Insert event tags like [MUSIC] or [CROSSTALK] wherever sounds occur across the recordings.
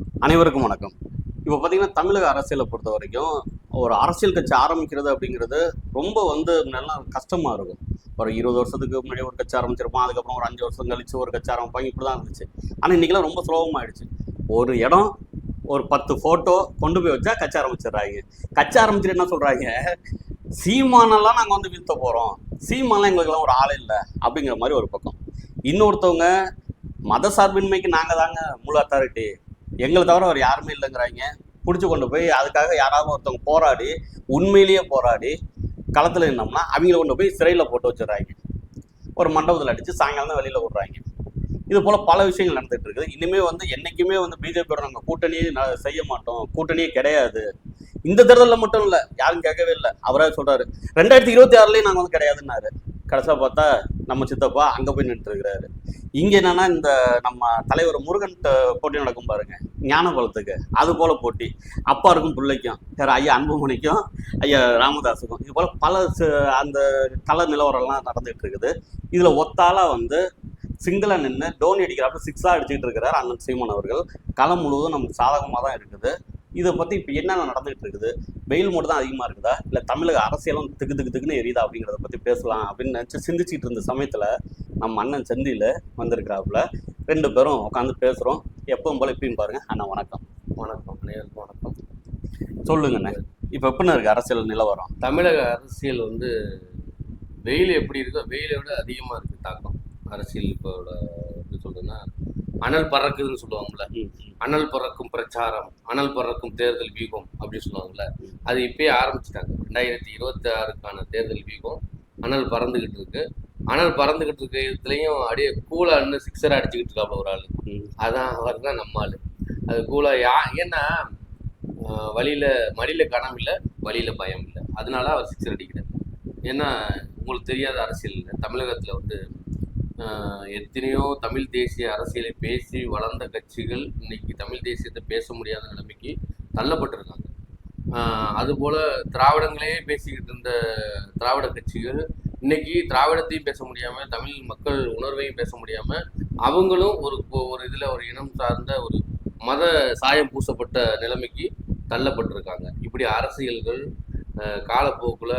அனைவருக்கும் வணக்கம். இப்போ பார்த்தீங்கன்னா தமிழக அரசியலை பொறுத்த வரைக்கும் ஒரு அரசியல் கட்சி ஆரம்பிக்கிறது அப்படிங்கிறது ரொம்ப வந்து நல்லா கஷ்டமாக இருக்கும். ஒரு இருபது வருஷத்துக்கு முன்னாடி ஒரு கட்சி ஆரம்பிச்சிருப்பான் அதுக்கப்புறம் ஒரு அஞ்சு வருஷம் கழிச்சு ஒரு கட்சி ஆரம்பிப்பாங்க இப்படி தான் இருந்துச்சு. ஆனால் இன்றைக்கெல்லாம் ரொம்ப சுலபமாகிடுச்சு ஒரு இடம் ஒரு பத்து ஃபோட்டோ கொண்டு போய் வச்சா கட்சி ஆரம்பிச்சிடுறாங்க. கட்சி ஆரம்பிச்சுட்டு என்ன சொல்கிறாங்க சீமானெல்லாம் நாங்கள் வந்து வீழ்த்த போகிறோம் சீமானெலாம் எங்களுக்கெல்லாம் ஒரு ஆள் இல்லை அப்படிங்கிற மாதிரி ஒரு பக்கம். இன்னொருத்தவங்க மத சார்பின்மைக்கு நாங்கள் தாங்க முழு அத்தாரிட்டி எங்களை தவிர அவர் யாருமே இல்லைங்கிறாங்க. பிடிச்சி கொண்டு போய் அதுக்காக யாராவது ஒருத்தவங்க போராடி உண்மையிலேயே போராடி களத்தில் நின்னோம்னா அவங்கள கொண்டு போய் சிறையில் போட்டு வச்சிடுறாங்க. ஒரு மண்டபத்தில் அடித்து சாயங்காலம் தான் வெளியில் விடுறாங்க. இது போல் பல விஷயங்கள் நடந்துகிட்டு இருக்குது. இனிமேல் வந்து என்றைக்குமே வந்து பிஜேபியோட நாங்கள் கூட்டணியே செய்ய மாட்டோம். கூட்டணியே கிடையாது. இந்த தேர்தலில் மட்டும் இல்லை யாரும் கேட்கவே இல்லை. அவராக சொல்கிறாரு ரெண்டாயிரத்தி இருபத்தி ஆறுலேயும் நாங்கள் வந்து கிடையாதுன்னாரு. கடைசியாக பார்த்தா நம்ம சித்தப்பா அங்கே போய் நின்றுருக்கிறாரு இங்கே என்னன்னா இந்த நம்ம தலைவர் முருகன் போட்டி நடக்கும் பாருங்க. ஞான குலத்துக்கு அது போல போட்டி. அப்பாருக்கும் பிள்ளைக்கும் வேற ஐயா அன்புமணிக்கும் ஐயா ராமதாஸுக்கும். இது போல பல ச- அந்த கள நிலவரம்லாம் நடந்துட்டு இருக்குது இதுல ஒத்தாலா வந்து சிங்கிளாக நின்று டோனி அடிக்கிறாப்புல சிக்ஸாக அடிச்சுட்டு இருக்கிறார் அண்ணன் சீமான் அவர்கள். களம் முழுவதும் நமக்கு சாதகமாக தான் இருக்குது. இதை பத்தி இப்போ என்னென்ன நடந்துகிட்டு இருக்குது? வெயில் மட்டும் தான் அதிகமாக இருக்குதா? இல்லை தமிழக அரசியலும் திக்கு திக்கு திக்குன்னு எரியுதா அப்படிங்கிறத பற்றி பேசலாம் அப்படின்னு நினச்சி சிந்திச்சிட்டு இருந்த சமயத்தில் நம்ம அண்ணன் செந்தியில் வந்திருக்கிறாப்புல. ரெண்டு பேரும் உட்காந்து பேசுகிறோம் எப்பவும் போல இப்பயும் பாருங்க. அண்ணா வணக்கம். வணக்கம். வணக்கம். சொல்லுங்கண்ணே இப்போ எப்படின்னு இருக்கு அரசியல் நிலவரம்? தமிழக அரசியல் வந்து வெயில் எப்படி இருக்கோ வெயிலை விட அதிகமாக இருக்குது தாக்கம். அரசியல் இப்போ எப்படி சொல்றதுன்னா அனல் பறக்குதுன்னு சொல்லுவாங்கல்ல. அனல் பறக்கும் பிரச்சாரம் அனல் பறக்கும் தேர்தல் வியூகம் அப்படின்னு சொல்லுவாங்கல்ல. அது இப்பயே ஆரம்பிச்சிட்டாங்க. ரெண்டாயிரத்தி இருபத்தி ஆறுக்கான தேர்தல் வியூகம் அனல் பறந்துகிட்டு இருக்கு. அனல் பறந்துகிட்டு இருக்க இதுலயும் அப்படியே கூலா இன்னும் சிக்ஸர் அடிச்சுக்கிட்டு இருக்காப்ல ஒரு ஆளு. அதான் அவர் தான் நம்ம ஆளு. அது கூலா யா ஏன்னா வழியில மடியில கனம் இல்லை வழியில பயம் இல்லை. அதனால அவர் சிக்ஸர் அடிக்கிறார். ஏன்னா உங்களுக்கு தெரியாத அரசியல் தமிழகத்துல வந்து எத்தனையோ தமிழ் தேசிய அரசியலை பேசி வளர்ந்த கட்சிகள் இன்னைக்கு தமிழ் தேசியத்தை பேச முடியாத நிலைமைக்கு தள்ளப்பட்டிருக்காங்க. அதுபோல் திராவிடங்களே பேசிக்கிட்டு இருந்த திராவிட கட்சிகள் இன்னைக்கு திராவிடத்தையும் பேச முடியாமல் தமிழ் மக்கள் உணர்வையும் பேச முடியாமல் அவங்களும் ஒரு ஒரு இதில் ஒரு இனம் சார்ந்த ஒரு மத சாயம் பூசப்பட்ட நிலைமைக்கு தள்ளப்பட்டிருக்காங்க. இப்படி அரசியல்கள் காலப்போக்கில்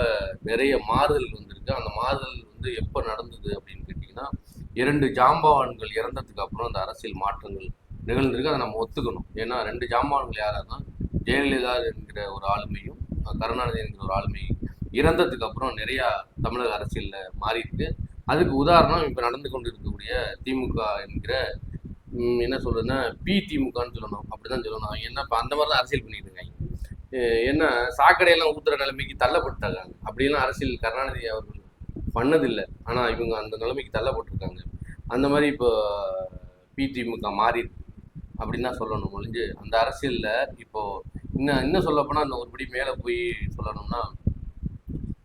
நிறைய மாறுதல் வந்திருக்கு. அந்த மாறுதல் வந்து எப்போ நடந்தது அப்படின்னு கேட்டிங்கன்னா இரண்டு ஜாம்பவான்கள் இறந்ததுக்கு அப்புறம் அந்த அரசியல் மாற்றங்கள் நிகழ்ந்திருக்கு. அதை நம்ம ஒத்துக்கணும். ஏன்னா ரெண்டு ஜாம்பவான்கள் யாரானா ஜெயலலிதா என்கிற ஒரு ஆளுமையும் கருணாநிதி என்கிற ஒரு ஆளுமையும் இறந்ததுக்கு அப்புறம் நிறையா தமிழக அரசியலில் மாறியிருக்கு. அதுக்கு உதாரணம் இப்போ நடந்து கொண்டு இருக்கக்கூடிய திமுக என்கிற என்ன சொல்றதுன்னா பி திமுகன்னு சொல்லணும். அப்படிதான் சொல்லணும். அவங்க இப்போ அந்த மாதிரி தான் அரசியல் பண்ணிட்டு இருக்காங்க. என்ன சாக்கடையெல்லாம் ஊத்துற நிலைமைக்கு தள்ளப்பட்டாங்க அப்படிலாம் அரசியல் கருணாநிதி அவர்கள் பண்ணதில்லை. ஆனால் இவங்க அந்த நிலைமைக்கு தள்ளப்பட்டிருக்காங்க அந்த மாதிரி இப்போ பி திமுக மாறி அப்படின்னு தான் சொல்லணும். ஒழிஞ்சு அந்த அரசியலில் இப்போது இன்னும் இன்னும் சொல்லப்போனால் அந்த ஒருபடி மேலே போய் சொல்லணும்னா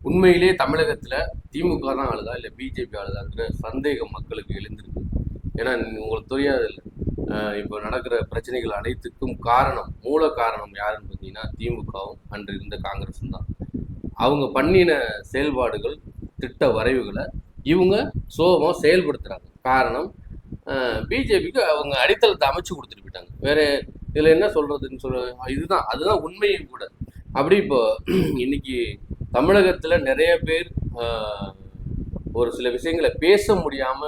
உண்மையிலே தமிழகத்தில் திமுக தான் ஆளுதா இல்லை பிஜேபி ஆளுதாங்கிற சந்தேகம் மக்களுக்கு எழுந்திருக்கு. ஏன்னா உங்களுக்கு தெரியாது இல்லை இப்போ நடக்கிற பிரச்சனைகள் அனைத்துக்கும் காரணம் மூல காரணம் யாருன்னு பார்த்தீங்கன்னா திமுகவும் அன்று இருந்த காங்கிரஸும் தான். அவங்க பண்ணின செயல்பாடுகள் திட்ட வரைவுகளை இவங்க சோகமாக செயல்படுத்துறாங்க. காரணம் பிஜேபிக்கு அவங்க அடித்தளத்தை அமைச்சு கொடுத்துட்டு போயிட்டாங்க. வேற இதுல என்ன சொல்றதுன்னு சொல்ல இதுதான் அதுதான் உண்மையும் கூட. அப்படி இப்போ [CLEARS THROAT] இன்னைக்கு தமிழகத்துல நிறைய பேர் ஒரு சில விஷயங்களை பேச முடியாம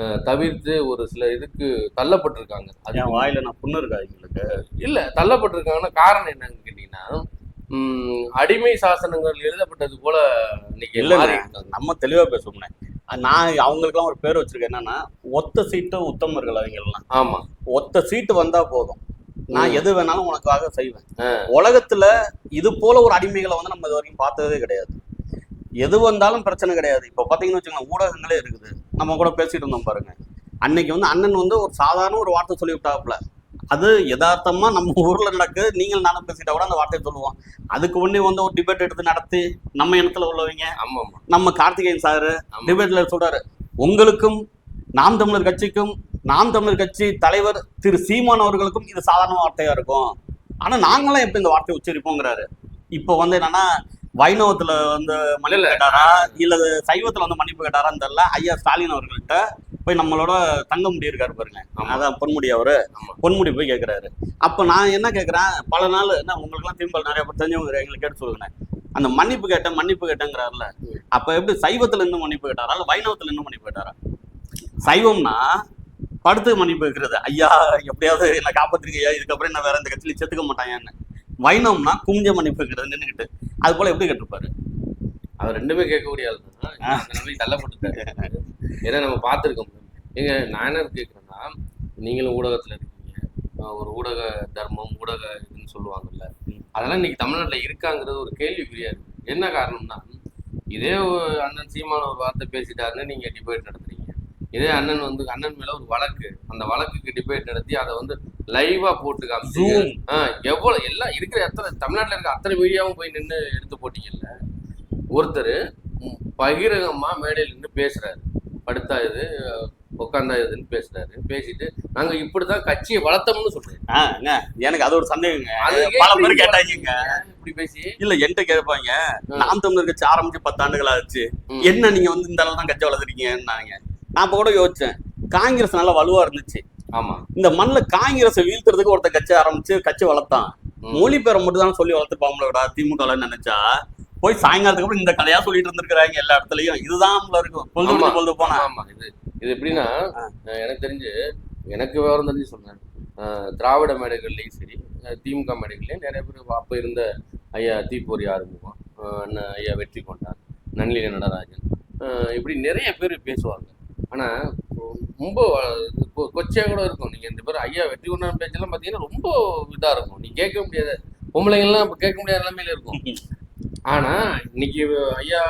ஆஹ், தவிர்த்து ஒரு சில இதுக்கு தள்ளப்பட்டிருக்காங்க. அது வாயில நான் புண்ணு இருக்கா எங்களுக்கு? இல்ல தள்ளப்பட்டிருக்காங்கன்னா காரணம் என்னன்னு கேட்டீங்கன்னா அடிமை சாசனங்கள் எழுதப்பட்டது போல இன்னைக்கு இருக்காங்க. நம்ம தெளிவா பேசுவோம்னே நான் அவங்களுக்குலாம் ஒரு பேர் வச்சிருக்கேன். என்னன்னா ஒத்த சீட்டு உத்தமர்கள் அவங்கெல்லாம் ஆமா. ஒத்த சீட்டு வந்தா போதும். நான். எது வேணாலும் உனக்காக செய்வேன். உலகத்துல இது போல ஒரு அடிமைகளை வந்து நம்ம இது வரைக்கும் பார்த்ததே கிடையாது. எது வந்தாலும் பிரச்சனை கிடையாது. இப்போ பார்த்தீங்கன்னு வச்சுக்கோங்க ஊடகங்களே இருக்குது. நம்ம கூட பேசிட்டு இருந்தோம் பாருங்க. அன்னைக்கு வந்து அண்ணன் வந்து ஒரு சாதாரண ஒரு வார்த்தை சொல்லி விட்டாப்புல அது யதார்த்தமா நம்ம ஊர்ல நடக்குது நீங்கள் நானும் பேசிட்டா கூட அந்த வார்த்தையை சொல்லுவோம். அதுக்கு ஒண்ணே வந்து ஒரு டிபேட் எடுத்து நடத்தி நம்ம இனத்துல உள்ளவங்க ஆமா ஆமா. நம்ம கார்த்திகேயன் சாரு ஆமா. டிபேட்ல சொல்றாரு. உங்களுக்கும் நாம் தமிழர் கட்சிக்கும் நாம் தமிழர் கட்சி தலைவர் திரு சீமான் அவர்களுக்கும் இது சாதாரண வார்த்தையா இருக்கும். ஆனா நாங்களாம் எப்படி இந்த வார்த்தையை உச்சரிப்போங்கிறாரு. இப்போ வந்து என்னன்னா வைணவத்துல வந்து மன்னிப்பு. கேட்டாரா? இல்ல சைவத்துல வந்து மன்னிப்பு கேட்டாரான்னு தெரியல. ஐயா ஸ்டாலின் அவர்கள்ட்ட போய் நம்மளோட தங்க முடி இருக்காரு பாருங்க. அதான் பொன்முடி அவரு. பொன்முடி போய் கேட்கிறாரு அப்ப நான் என்ன கேட்கறேன் பல நாள் என்ன உங்களுக்குலாம் திரும்ப நிறைய பேர் தெரிஞ்சவங்க எங்களுக்கு கேட்டு சொல்லுங்க. அந்த மன்னிப்பு கேட்டேன் மன்னிப்பு கேட்டேங்கிறாருல. அப்ப எப்படி சைவத்துல இருந்து மன்னிப்பு கேட்டாரா? இல்ல வைணவத்துல இருந்து மன்னிப்பு கேட்டாரா? சைவம்னா படுத்து மன்னிப்பு கேட்கறது ஐயா எப்படியாவது என்ன காப்பாத்திருக்க ஐயா இதுக்கப்புறம் என்ன வேற இந்த கட்சியில செத்துக்க மாட்டாங்கன்னு வைணவம்னா குஞ்ச மன்னிப்பு கேட்கறது நின்னுக்கிட்டு. அது போல எப்படி கேட்டிருப்பாரு? அவர் ரெண்டுமே கேட்கக்கூடிய ஆள் தான். நிலைமைக்கு தள்ளப்பட்டுட்டாரு. ஏன்னா நம்ம பார்த்துருக்கோம். ஏங்க நான் என்ன கேட்குறேன்னா நீங்களும் ஊடகத்தில் இருக்கீங்க. ஒரு ஊடக தர்மம் ஊடக இதுன்னு சொல்லுவாங்கல்ல. அதெல்லாம் இன்னைக்கு தமிழ்நாட்டில் இருக்காங்கிறது ஒரு கேள்விக்குறியா இருக்கு. என்ன காரணம்னா இதே அண்ணன் சீமான ஒரு வார்த்தை பேசிட்டாருன்னு நீங்கள் டிபேட் நடத்துறீங்க. இதே அண்ணன் வந்து அண்ணன் மேல ஒரு வழக்கு. அந்த வழக்குக்கு டிபேட் நடத்தி அதை வந்து லைவா போட்டு காமிச்சு எவ்வளவு எல்லாம் இருக்கிற எத்தனை தமிழ்நாட்டுல இருக்க அத்தனை மீடியாவும் போய் நின்று எடுத்து போட்டீங்கல்ல. ஒருத்தர் பகிரங்கமா மேடையில் நின்று பேசுறாரு. படுத்தா இது உட்காந்தா இதுன்னு பேசுறாரு. பேசிட்டு நாங்க இப்படிதான் கட்சியை வளர்த்தோம்னு சொல்றேன். எனக்கு அது ஒரு சந்தேகங்க. பல பேர் கேட்டாங்க இப்படி பேசி? இல்ல என்கிட்ட கேட்பாங்க. நாம் தமிழர் கட்சி ஆரம்பிச்சு பத்தாண்டுகள் ஆச்சு. என்ன நீங்க வந்து இந்த அளவு தான் கட்சி வளர்த்துறீங்கன்னாங்க நான் அப்ப கூட யோசிச்சேன். காங்கிரஸ் நல்லா வலுவா இருந்துச்சு. ஆமா. இந்த மண்ணுல காங்கிரஸை வீழ்த்துறதுக்கு ஒருத்தன் கட்சி ஆரம்பிச்சு கட்சி வளர்த்தான். மொழி பேரை மட்டும் தான் சொல்லி வளர்த்துப்பாங்களே விட திமுக நினைச்சா? போய் சாயங்காலத்துக்கு அப்புறம் இந்த கதையா சொல்லிட்டு இருந்திருக்கிறாங்க எல்லா இடத்துலயும். இதுதான் இருக்கும் பொழுது பொழுது போனா. ஆமா இது இது எப்படின்னா எனக்கு தெரிஞ்சு எனக்கு விவரம் தெரிஞ்சு சொன்னேன் திராவிட மேடைகள்லையும் சரி திமுக மேடைகள்லையும் நிறைய பேர் அப்போ இருந்த ஐயா ஆறுமுகம் அஹ் அண்ணன் ஐயா வெற்றி கொண்டார் நன்னிலை நடராஜன் இப்படி நிறைய பேர் பேசுவாங்க. ஆனா ரொம்ப கொ- கொச்சையா கூட இருக்கும். நீங்க இந்த பேர் ஐயா வெற்றி கொண்டான் பேச்செல்லாம் பாத்தீங்கன்னா ரொம்ப இதா இருக்கும். நீ கேட்க முடியாத பொம்பளைங்கள்லாம் இப்ப கேட்க முடியாத நிலைமையில இருக்கும். [LAUGHS] ஆனா இன்னைக்கு ஐயா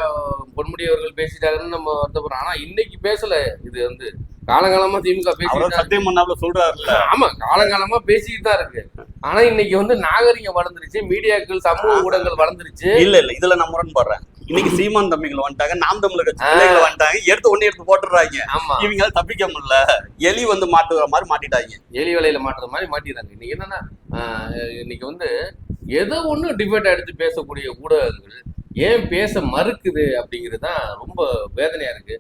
பொன்முடி அவர்கள் பேசிட்டாங்கன்னு நம்ம வருத்தப்படுறோம் ஆனா இன்னைக்கு பேசல இது வந்து. காலங்காலமா திமுக பேசிட்டு சத்தியம் சொல்றாருல்ல. ஆமா காலங்காலமா பேசிட்டு தான் இருக்கு. ஆனா இன்னைக்கு வந்து நாகரிகம் வளர்ந்துருச்சு மீடியாக்கள் சமூக ஊடகங்கள் வளர்ந்துருச்சு. இல்ல இல்ல இதுல நான் முரண்படுறேன். இன்னைக்கு சீமான் தம்பிகள் வந்துட்டாங்க நாம் தமிழர் கட்சி. பிள்ளைகள் வந்துட்டாங்க எடுத்து ஒண்ணு எடுத்து போட்டுறாங்க இவங்க தப்பிக்க முடியல. எலி வந்து மாட்டுற மாதிரி மாட்டிட்டாங்க. எலி வலையில மாட்டுற மாதிரி மாட்டிடுறாங்க. இன்னைக்கு என்னன்னா இன்னைக்கு வந்து ஏதோ ஒண்ணு டிபேட் எடுத்து பேசக்கூடிய ஊடகங்கள் ஏன் பேச மறுக்குது அப்படிங்கிறது தான் ரொம்ப வேதனையா இருக்கு.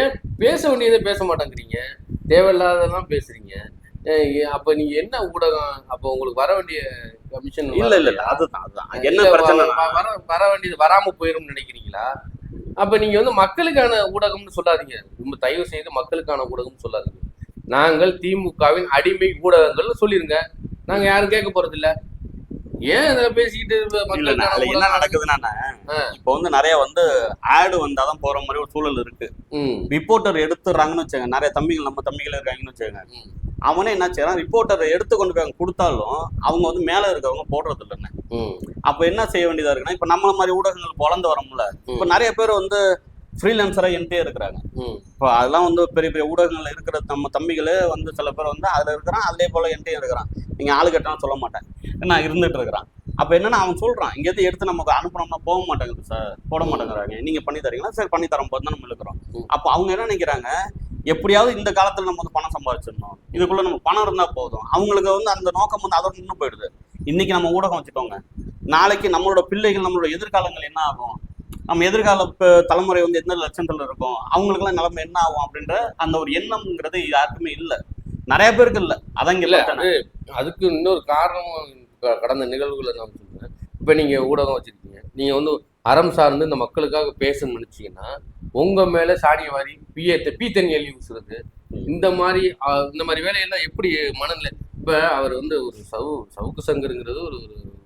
ஏன் பேச வேண்டியதை பேச மாட்டேங்கிறீங்க? தேவையில்லாததெல்லாம் பேசுறீங்க. அப்ப நீங்க என்ன ஊடகம் அப்ப உங்களுக்கு வர வேண்டிய கமிஷன் இல்ல இல்ல இல்ல. அதுதான் அதுதான். என்ன பிரச்சனை வர வர வேண்டியது வராம போயிரும்னு நினைக்கிறீங்களா? அப்ப நீங்க வந்து மக்களுக்கான ஊடகம்னு சொல்லாதீங்க. ரொம்ப தயவு செய்து மக்களுக்கான ஊடகம்னு சொல்லாதீங்க. நாங்கள் திமுகவின் அடிமை ஊடகங்கள்னு சொல்லிருங்க. நாங்க யாரும் கேட்க போறது இல்ல ஏன் இதுல பேசிக்கிட்டு என்ன ஊடகம்? நடக்குதுன்னா. இப்போ வந்து நிறைய வந்து ஆடு வந்தாதான் போற மாதிரி ஒரு சூழல் இருக்கு. ரிப்போர்ட்டர் எடுத்துறாங்கன்னு வச்சுங்க நிறைய தம்பிகள் நம்ம தம்பிகள் இருக்காங்கன்னு வச்சுங்க அவனே என்ன செய்யறான் ரிப்போர்ட்டர் எடுத்து கொண்டு போய் கொடுத்தாலும் அவங்க வந்து மேல இருக்கவங்க போடுறது இல்லைன்னு அப்ப என்ன செய்ய வேண்டியதா இருக்குன்னா இப்ப நம்மள மாதிரி ஊடகங்கள் வளர்ந்து வரோம்ல. இப்ப நிறைய பேர் வந்து ஃப்ரீலான்சரா என்கிட்டே இருக்கிறாங்க. இப்போ அதெல்லாம் வந்து பெரிய பெரிய ஊடகங்கள்ல இருக்கிற நம்ம தம்பிகளே வந்து சில பேர் வந்து அதுல இருக்கிறான் அதே போல என்கிட்டயும் இருக்கிறான். நீங்க ஆளு கட்டணும் சொல்ல மாட்டேன். நான் இருந்துட்டு இருக்கிறான். அப்ப என்னன்னா அவன் சொல்றான் இங்கேருந்து எடுத்து நமக்கு அனுப்புனோம்னா போக மாட்டேங்குது சார் போட மாட்டேங்கிறாங்க. நீங்க பண்ணி தரீங்களா? சரி பண்ணி தரோம் போது தான் நம்ம இருக்கிறோம். அப்ப அவங்க என்ன நினைக்கிறாங்க? எப்படியாவது இந்த காலத்துல நம்ம வந்து பணம் சம்பாதிச்சிடணும். இதுக்குள்ள நம்ம பணம் இருந்தா போதும். அவங்களுக்கு வந்து அந்த நோக்கம் வந்து அதோட நின்று போயிடுது. இன்னைக்கு நம்ம ஊடகம் வச்சுக்கோங்க. நாளைக்கு நம்மளோட பிள்ளைகள் நம்மளோட எதிர்காலங்கள் என்ன ஆகும்? நம்ம எதிர்கால தலைமுறை வந்து எந்த லட்சத்துல இருக்கும்? அவங்களுக்குலாம் நிலைமை என்ன ஆகும் அப்படின்ற அந்த ஒரு எண்ணம்ங்கிறது யாருக்குமே இல்ல. நிறைய பேருக்கு இல்ல. அதான் இங்க இல்ல. அதுக்கு இன்னொரு காரணமும் கடந்த நிகழ்வுகளை நான் சொல்றேன். இப்ப நீங்க ஊடகம் வச்சிருக்கீங்க. நீங்க வந்து அறம் சார்ந்து இந்த மக்களுக்காக பேசணும்னு நினைச்சீங்கன்னா உங்க மேல சாணிய வாரி பிஏ பீ தண்ணி எழுதி ஊசுறது இந்த மாதிரி இந்த மாதிரி வேலையெல்லாம் எப்படி மனநிலை இப்ப அவர் வந்து ஒரு சவு சவுக்கு சங்கருங்கிறது ஒரு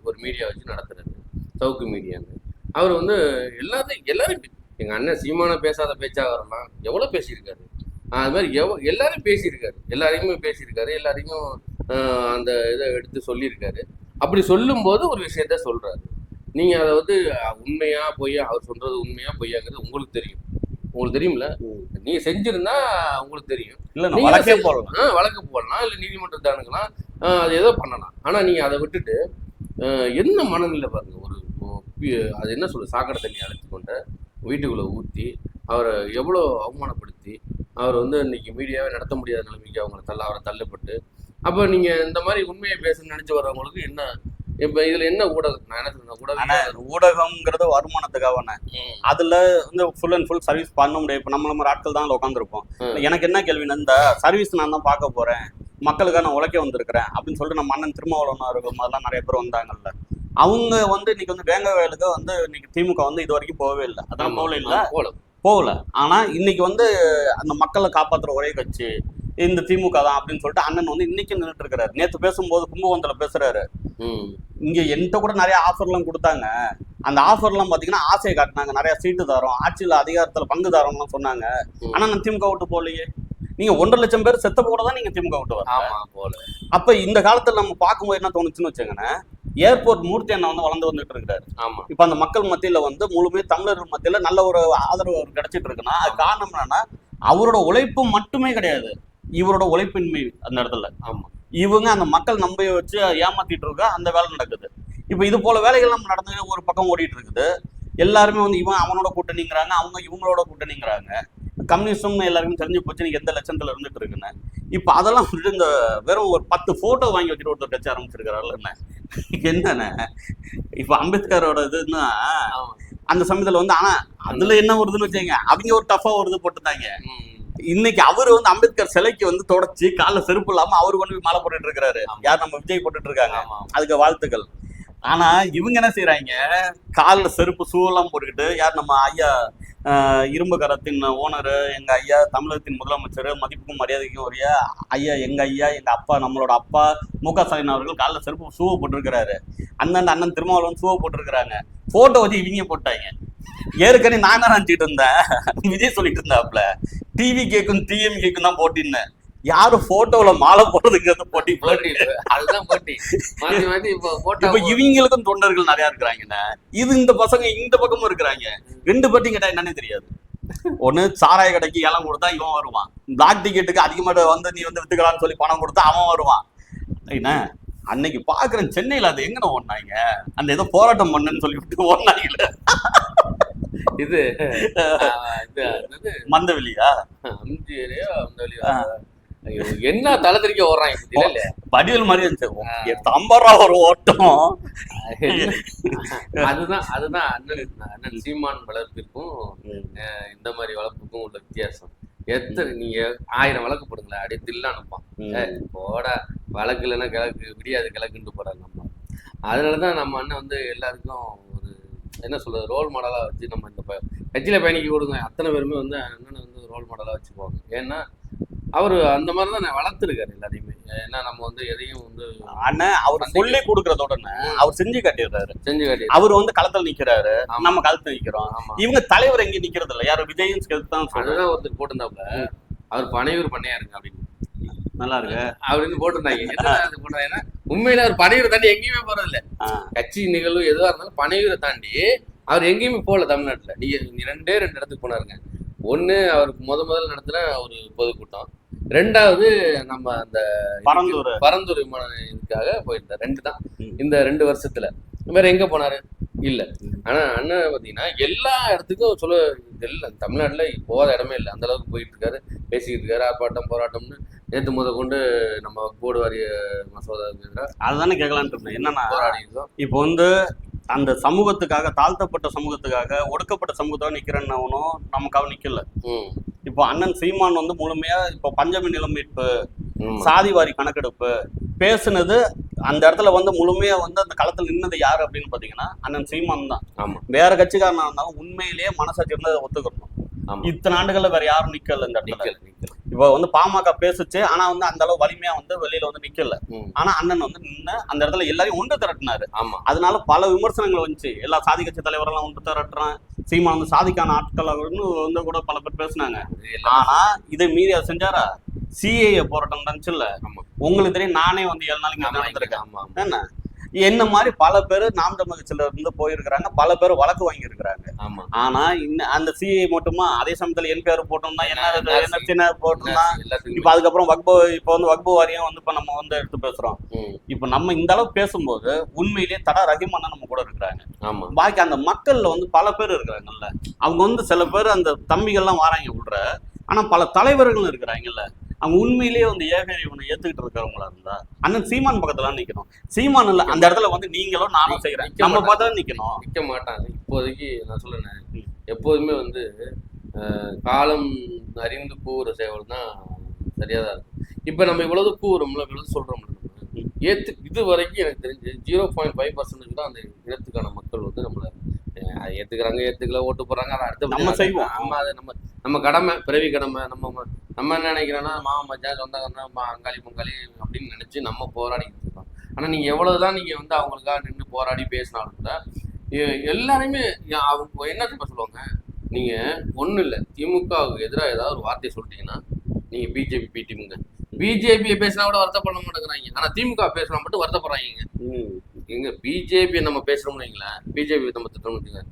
ஒரு- மீடியா வச்சு நடத்துறாரு. சவுக்கு மீடியான்னு அவர் வந்து எல்லாத்தையும் எல்லாரும் எங்க அண்ணன் சீமான பேசாத பேச்சா வரலாம் எவ்வளவு பேசியிருக்காரு? அது மாதிரி எவ் எல்லாரும் பேசியிருக்காரு. எல்லாரையுமே பேசியிருக்காரு. எல்லாரையும் அந்த இதை எடுத்து சொல்லியிருக்காரு. அப்படி சொல்லும்போது ஒரு விஷயத்த சொல்றாரு. நீங்க அதை வந்து உண்மையா பொய்யா அவர் சொல்றது உண்மையா பொய்யாங்கிறது உங்களுக்கு தெரியும். உங்களுக்கு தெரியும்ல? நீங்க செஞ்சிருந்தா உங்களுக்கு தெரியும். இல்ல வழக்கே போடலாம் வழக்கு போடலாம். இல்லை நீதிமன்றத்தை அணுகலாம் அது ஏதோ பண்ணலாம். ஆனா நீங்க அதை விட்டுட்டு என்ன மனநிலை பாருங்க. அது என்ன சொல்றது சாக்கடை தண்ணி அழைச்சி கொண்டு வீட்டுக்குள்ள ஊற்றி அவரை எவ்வளோ அவமானப்படுத்தி அவர் வந்து இன்னைக்கு மீடியாவே நடத்த முடியாத நிலைமைக்கு அவங்களை தள்ள அவரை தள்ளப்பட்டு அப்போ நீங்க இந்த மாதிரி உண்மையை பேசணும்னு நினைச்சு வர்றவங்களுக்கு என்ன இப்ப இதுல என்ன ஊடகம் நான் என்ன சொல்றேன் ஊடகம் ஊடகம்ங்கிறது வருமானத்துக்காக ம், அதுல வந்து ஃபுல் அண்ட் ஃபுல் சர்வீஸ் பண்ண முடியாது. இப்போ நம்ம நம்ம ஆட்கள் தான் உட்காந்துருப்போம் ம். எனக்கு என்ன கேள்வின்னா இந்த சர்வீஸ் நான் தான் பார்க்க போறேன். மக்களுக்காக நான் உழைக்க வந்திருக்கிறேன் அப்படின்னு சொல்லிட்டு நம்ம அண்ணன் திருமாவளவனார் மாதிரிலாம் நிறைய பேர் வந்தாங்கல்ல. அவங்க வந்து இன்னைக்கு வந்து வேங்க வேலுக்கு வந்து இன்னைக்கு திமுக வந்து இது வரைக்கும் போகவே இல்லை. அதான் போகல இல்ல. போகல. ஆனா இன்னைக்கு வந்து அந்த மக்களை காப்பாத்துற ஒரே கட்சி இந்த திமுக தான் அப்படின்னு சொல்லிட்டு அண்ணன் வந்து இன்னைக்கு நின்றுட்டு இருக்கிறாரு நேத்து பேசும்போது கும்பகோணத்துல பேசுறாரு. இங்க என்கிட்ட கூட நிறைய ஆஃபர்லாம் கொடுத்தாங்க. அந்த ஆஃபர்லாம் பாத்தீங்கன்னா ஆசையை காட்டினாங்க. நிறைய சீட்டு தரோம். ஆட்சியில் அதிகாரத்துல பங்கு தரோம்லாம் சொன்னாங்க. ஆனா நான் திமுக விட்டு போகலையே. நீங்க ஒன்றரை லட்சம் பேர் செத்த கூட தான் நீங்க திமுக விட்டு வர ஆமா போல அப்ப இந்த காலத்துல நம்ம பார்க்கும்போது என்ன தோணுச்சுன்னு வச்சுக்கோங்களேன். ஏர்போர்ட் மூர்த்தி அண்ணா வந்து வளர்ந்து வந்துட்டு இருக்காரு ஆமா. இப்ப அந்த மக்கள் மத்தியில வந்து முழுமையாக தமிழர்கள் மத்தியில நல்ல ஒரு ஆதரவு கிடைச்சிட்டு இருக்குன்னா அது காரணம் என்னன்னா அவரோட உழைப்பு மட்டுமே கிடையாது. இவரோட உழைப்பின்மை அந்த இடத்துல. ஆமா. இவங்க அந்த மக்கள் நம்ப வச்சு ஏமாத்திட்டு இருக்கா அந்த வேலை நடக்குது. இப்போ இது போல வேலைகள் நம்ம நடந்து ஒரு பக்கம் ஓடிட்டு இருக்குது. எல்லாருமே வந்து இவன் அவனோட கூட்டணிங்கிறாங்க அவங்க இவங்களோட கூட்டணிங்கிறாங்க. கம்யூனிஸ்டும் எல்லாருக்கும் தெரிஞ்சு போச்சு நீங்க எந்த லட்சத்துல இருந்துட்டு இருக்குன்னு. இப்போ அதெல்லாம் இந்த வெறும் ஒரு பத்து போட்டோ வாங்கி வச்சுட்டு ஒருத்தர் கட்சி ஆரம்பிச்சிருக்கிறாரு என்ன? என்னண்ணே? இப்போ அம்பேத்கரோட இதுன்னா அந்த சமயத்துல வந்து ஆனா அதுல என்ன வருதுன்னு வச்சுங்க அவங்க ஒரு டஃபா ஒரு இது போட்டுட்டாங்க. இன்னைக்கு அவர் வந்து அம்பேத்கர் சிலைக்கு வந்து தொடச்சி கால்ல செருப்பு இல்லாம அவரு கொண்டு போய் மாலை போட்டுட்டு இருக்காரு ஆமா. யார்? நம்ம விஜய் போட்டுட்டு இருக்காங்க. அதுக்கு வாழ்த்துக்கள். ஆனா இவங்க என்ன செய்யறாங்க காலில் செருப்பு சூழலாம் போட்டுக்கிட்டு யார் நம்ம ஐயா ஆஹ், இரும்பு கரத்தின் ஓனர் எங்க ஐயா தமிழகத்தின் முதலமைச்சர் மதிப்புக்கும் மரியாதைக்கும் உரிய ஐயா எங்க ஐயா எங்க அப்பா நம்மளோட அப்பா மு க ஸ்டாலின் அவர்கள் காலில் செருப்பு ஷூவை போட்டிருக்கிறாரு. அண்ணன் அண்ணன் திருமாவளவன் ஷூவை போட்டிருக்கிறாங்க. போட்டோ வச்சு இவங்க போட்டாங்க. ஏற்கனவே நான் தான் நினச்சிட்டு இருந்தேன். விஜய் சொல்லிட்டு இருந்தாப்ல. டிவி கேக்கும் டிஎம் கேக்கும் தான் போட்டிருந்தேன் யாரும் போட்டோல மாலை போடுறதுங்கிறது போட்டி. அதுதான் போட்டி. மாத்தி மாத்தி இப்போ இவங்களுக்கும் தொண்டர்கள் நிறைய இருக்கிறாங்கண்ணே. இது இந்த பசங்க இந்த பக்கமும் இருக்கிறாங்க. ரெண்டு பட்டியும் கேட்டா என்னன்னே தெரியாது. ஒண்ணு சாராய கடைக்கு இலம் கொடுத்தா இவன் வருவான். பிளாக் டிக்கெட்டுக்கு அதிகமாக வந்து நீ வந்து வித்துக்கலாம்னு சொல்லி பணம் கொடுத்தா அவன் வருவான். என்ன அன்னைக்கு பாக்குறேன் சென்னையில அது எங்கன ஓடினாங்க? அந்த ஏதோ போராட்டம் பண்ணுன்னு சொல்லி விட்டு ஓடினாங்கல்ல இது [LAUGHS] அது மந்தவெளியா? என்ன தலை தெறிக்க ஓடுறாங்க இல்ல வடிவேல் மாதிரி இருந்துச்சு. தம்பரா ஒரு ஓட்டம். [LAUGHS] அதுதான் அதுதான் அண்ணன் அண்ணன் சீமான் வளர்ப்பிற்கும் இந்த மாதிரி வளர்ப்புக்கும் உள்ள வித்தியாசம். எத்தனை நீங்க ஆயிரம் வழக்கு போடுங்களேன் அப்படியே தில்ல அனுப்பான் போடா வழக்கு இல்லைன்னா கிழக்கு விடியாது கிழக்குன்ட்டு போறாங்க நம்ம. அதனாலதான் நம்ம அண்ணன் வந்து எல்லாருக்கும் என்ன சொல்றது ரோல் மாடலா வச்சு நம்ம இந்த ப- கட்சியில பயணிக்க கொடுங்க. அத்தனை பேருமே வந்து அண்ணனை வந்து ரோல் மாடலா வச்சுக்குவாங்க. ஏன்னா அவரு அந்த மாதிரி தான் வளர்த்துருக்காரு எல்லாரையுமே. ஏன்னா நம்ம வந்து எதையும் வந்து அண்ணன் அவர் சொல்லி கொடுக்கறதோட அவர் செஞ்சு காட்டிடுறாரு. செஞ்சு காட்டி அவர் வந்து களத்துல நிக்கிறாரு. நம்ம களத்துல நிக்கிறோம். இவங்க தலைவர் எங்க நிக்கிறது இல்ல யாரும் விஜயும் சேர்த்து தான் அதுதான் ஒருத்தர் போட்டிருந்தாப்புல அவர் பனையூர் பண்ணையாருங்க அப்படின்னு. நல்லா இருக்கு. அப்படின்னு போட்டிருந்தாங்க. என்ன போட்டாங்கன்னா உண்மையில அவர் பனையூரை தாண்டி எங்கேயுமே போறது இல்ல ஆ. கட்சி நிகழ்வு எதுவா இருந்தாலும் பனையூரை தாண்டி அவர் எங்கேயுமே போகல தமிழ்நாட்டுல. நீங்க ரெண்டே ரெண்டு இடத்துக்கு போனாருங்க. ஒண்ணு அவருக்கு முத முதல்ல நடத்துன ஒரு பொதுக்கூட்டம். ரெண்டாவது நம்ம அந்த பரந்தூர். பரந்தூர் விமான இதுக்காக போயிருந்தார். ரெண்டு தான். இந்த ரெண்டு வருஷத்துல. வேற எங்க போனாரு? இல்ல. ஆனா அண்ணன் பாத்தீங்கன்னா எல்லா இடத்துக்கும் சொல்ல எல்லாம் தமிழ்நாட்டுல போகாத இடமே இல்லை. அந்த அளவுக்கு போயிட்டு இருக்காரு. பேசிக்கிட்டு இருக்காரு. ஆர்ப்பாட்டம் போராட்டம்னு நேத்து முத கொண்டு நம்ம போர்டு வாரிய எதிராக அதுதானே கேட்கலான்ட்டு இருந்தேன். என்னன்னா இப்போ வந்து அந்த சமூகத்துக்காக தாழ்த்தப்பட்ட சமூகத்துக்காக ஒடுக்கப்பட்ட சமூகத்தாக நிக்கிறேன்னவனும் நமக்காக நிக்கல இப்போ அண்ணன் சீமான் வந்து முழுமையா இப்போ பஞ்சமி நிலம் மீட்பு. சாதிவாரி கணக்கெடுப்பு பேசுனது அந்த இடத்துல வந்து முழுமையா வந்து அந்த களத்துல நின்னது யாரு அப்படின்னு பாத்தீங்கன்னா அண்ணன் சீமான் தான். ஆமா. வேற கட்சிக்காரனா இருந்தாலும் உண்மையிலேயே மனசாட்சி இருந்தா அதை ஒத்துக்கணும். இத்தனை ஆண்டுகள்ல வேற யாரும் நிக்கல இந்த இடத்துல. இப்போ வந்து பாமக பேசுச்சு ஆனா வந்து அந்த அளவு வலிமையா வந்து வெளியில வந்து நிக்கல. ஆனா அண்ணன் வந்து நின்று அந்த இடத்துல எல்லாரையும் ஒன்று திரட்டினாரு. ஆமா. அதனால பல விமர்சனங்கள் வந்துச்சு. எல்லா சாதி கட்சி தலைவரெல்லாம் ஒன்று திரட்டுறான். சீமா வந்து சாதிக்கான ஆட்கள் வந்து கூட பல பேர் பேசுனாங்க. ஆனா இதை மீறி அதை செஞ்சாரா? சிஏஏ போராட்டம் நடந்துச்சுல்ல. ஆமா. உங்களுக்கு தெரியும் நானே வந்து ஏழு நாளைக்கு நடந்திருக்கேன். ஆமா. என்ன? என்ன மாதிரி பல பேர் நாம் தமிழ் கட்சியில இருந்து போயிருக்கிறாங்க பல பேர் வழக்கு வாங்கி இருக்கிறாங்க ஆமா. ஆனா இன்ன அந்த சிஏ மட்டுமா அதே சமயத்துல என் பேர் போட்டிருந்தா என்ன என்ன சின்ன போட்டிருந்தா எல்லாத்துக்குமே இப்ப அதுக்கப்புறம் வக்பு இப்ப வந்து வக்பு வாரியம் வந்து இப்ப நம்ம வந்து எடுத்து பேசுறோம். இப்ப நம்ம இந்த அளவு பேசும்போது உண்மையிலேயே தடா ரஹிமானா நம்ம கூட இருக்கிறாங்க. ஆமா. பாக்கி அந்த மக்கள்ல வந்து பல பேர் இருக்கிறாங்கல்ல. அவங்க வந்து சில பேர் அந்த தம்பிகள்லாம் வராங்க விடுற. ஆனா பல தலைவர்கள் இருக்கிறாங்கல்ல. அவங்க உண்மையிலேயே வந்து ஏக இவனை ஏத்துக்கிட்டு இருக்கிறவங்களா இருந்தா அண்ணன் சீமான் பக்கத்துல நிக்கணும். சீமான் இல்ல அந்த இடத்துல வந்து நீங்களும் நானும் செய்யறேன் நம்ம. பார்த்தா நிக்கணும். நிக்க மாட்டாங்க இப்போதைக்கு நான் சொல்லுறேன். எப்போதுமே வந்து காலம் அறிந்து கூவுற சேவல் தான் சரியா தான் இருக்கும். இப்போ நம்ம இவ்வளவு கூவுறோம்ல இவ்வளவு சொல்றோம்ல. ஏத்து இது வரைக்கும் எனக்கு தெரிஞ்சு ஜீரோ பாயிண்ட் ஃபைவ் பர்சன்டேஜ் தான் அந்த இனத்துக்கான மக்கள் வந்து நம்மள அதை ஏத்துக்கிறாங்க ஏத்துக்கல ஓட்டு போடுறாங்க அதை அடுத்த நம்ம செய்வோம். நம்ம அதை நம்ம நம்ம கடமை பிறவி கடமை. நம்ம நம்ம என்ன நினைக்கிறோம்னா மாமா மச்சான் சொந்தக்காரனா அங்காளி பொங்காளி அப்படின்னு நினைச்சு நம்ம போராடிக்கிட்டு இருக்கோம். ஆனா நீங்க எவ்வளவுதான் நீங்க வந்து அவங்களுக்காக நின்று போராடி பேசினாலும் கூட எல்லாருமே அவங்க என்ன தெரியுமா சொல்லுவாங்க? நீங்க ஒண்ணும் இல்ல திமுகவுக்கு எதிராக ஏதாவது ஒரு வார்த்தையை சொல்லிட்டீங்கன்னா நீங்க பிஜேபி பிடிமுங்க. பிஜேபி பேசினா கூட வருத்தப்பட மாட்டேங்கிறாங்க. ஆனா திமுக பேசினா மட்டும் வருத்தப்படுறாங்க. எங்க பிஜேபி நம்ம பேசுறோம்னு வைங்களேன். பிஜேபி நம்ம திட்டம்னு வச்சுங்க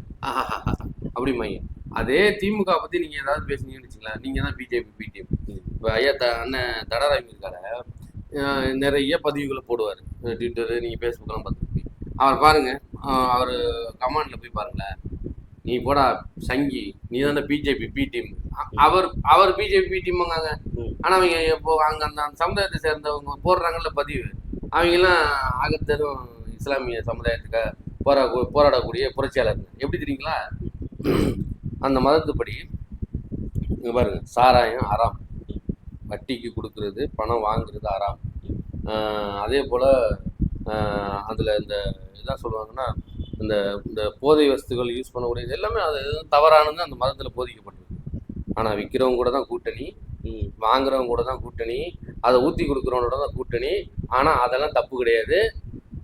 அப்படிமாங்க அதே திமுக பத்தி நீங்க ஏதாவது பேசுனீங்கன்னு வச்சுங்களேன் நீங்க தான் பிஜேபி பிடிஎம் இப்போ ஐயா த அண்ணன் தடாராமி இருக்காரு. நிறைய பதிவுகளை போடுவார். ட்விட்டரு நீங்க ஃபேஸ்புக்கெல்லாம் பார்த்துருப்பீங்க. அவர் பாருங்க. அவர் கமாண்ட்ல போய் பாருங்களேன். நீ போடா சங்கி. நீ தானே பிஜேபி பி டீம் அவர் அவர் பிஜேபி பி டீம்ங்காங்க ம். ஆனா அவங்க இப்போ அங்க அந்த அந்த சமுதாயத்தை சேர்ந்தவங்க போடுறாங்கல்ல பதிவு. அவங்கெல்லாம் ஆகத்தரும் இஸ்லாமிய சமுதாயத்துக்கு போரா போராடக்கூடிய புரட்சியாளர் எப்படி தெரியுங்களா? அந்த மதத்துப்படி இங்கே பாருங்க சாராயம் அறாம். வட்டிக்கு கொடுக்கறது பணம் வாங்குறது அறாம். அதே போல் அதில் இந்த இதான் சொல்லுவாங்கன்னா இந்த இந்த போதை வஸ்துகள் யூஸ் பண்ணக்கூடியது எல்லாமே அது தவறானது அந்த மதத்தில் போதிக்கப்பட்டிருக்கு. ஆனால் விற்கிறவங்க கூட தான் கூட்டணி வாங்குறவங்க கூட தான் கூட்டணி அதை ஊற்றி கொடுக்குறவங்களோட தான் கூட்டணி. ஆனால் அதெல்லாம் தப்பு கிடையாது.